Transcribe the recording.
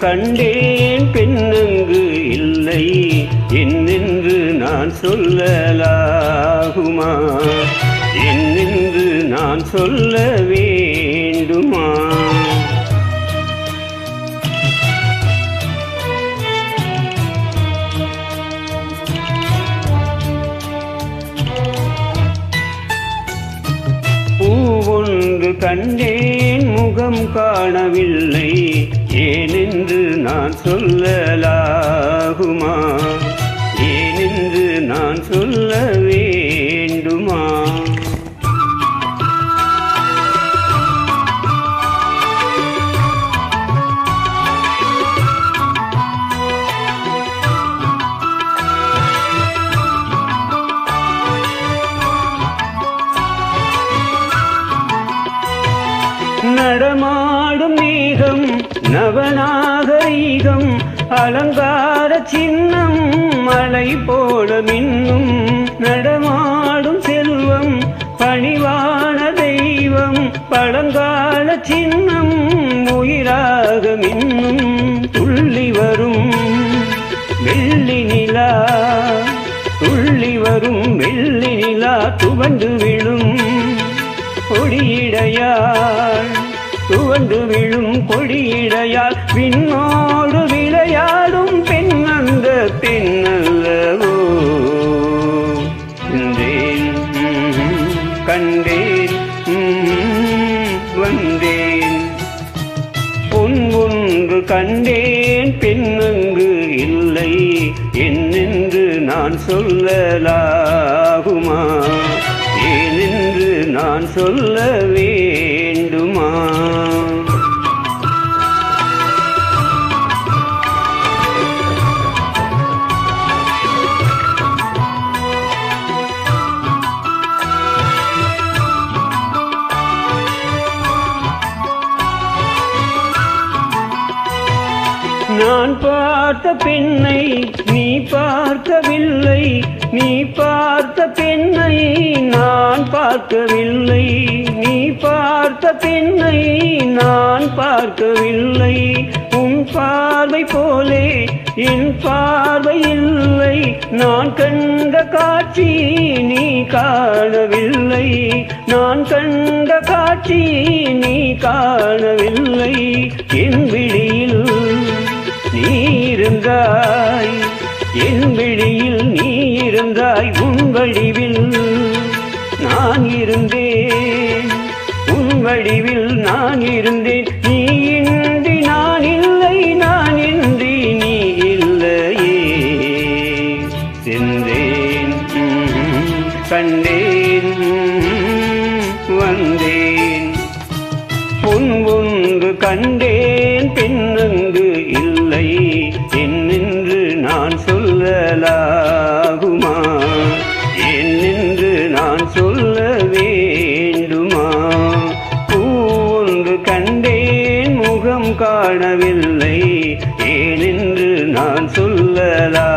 கண்டேன் பெண்ணங்கு இல்லை. என்னென்று நான் சொல்லலாகுமா? என்னென்று நான் சொல்ல வேண்டுமா? பூவொன்று கண்டேன் முகம் காணவில்லை. ஏனென்று நான் சொல்லலாகுமா? ஏனென்று நான் சொல்ல வேண்டுமா? நடமாடும் மேகம் நவநாகரீகம் அலங்கார சின்னம் மலை போல மின்னும் நடமாடும் செல்வம் பணிவான தெய்வம் பழங்கால சின்னம் உயிராக மின்னும் துள்ளி வரும் வெள்ளி நிலா துள்ளி வரும் வெள்ளி நிலா துவண்டு விழும் கொடியிடையாள் துவண்டு விழும் கொடியிடையால் விண்ணோடு விளையாடும் பெண் அந்த பெண்ணல்லவோ கண்டேன் கண்டேன் வந்தேன். பொன் ஒன்று கண்டேன் பெண்ணங்கு இல்லை. என்னென்று நான் சொல்லலாகுமா? ஏனென்று நான் சொல்ல நான் பார்த்த பெண்ணை நீ பார்க்கவில்லை. நீ பார்த்த பெண்ணை நான் பார்க்கவில்லை. நீ பார்த்த பெண்ணை நான் பார்க்கவில்லை. உன் பார்வை போலே என் பார்வை இல்லை. நான் கண்ட காட்சி நீ காணவில்லை. நான் கண்ட காட்சி நீ காணவில்லை. என் விழியில் நீ இருந்தாய் உன் வடிவில். நான் இருந்தேன். உன் வடிவில் நான் இருந்தேன். நீ இன்றி நான் இல்லை நான் இன்றி நீ இல்லையே. சென்றேன். கண்டேன். வந்தேன். உன் கண்டேன். ஏன் நான் சொல்ல வேண்டுமா? ஒன்று கண்டேன் முகம் காணவில்லை. ஏனென்று நான் சொல்லலா?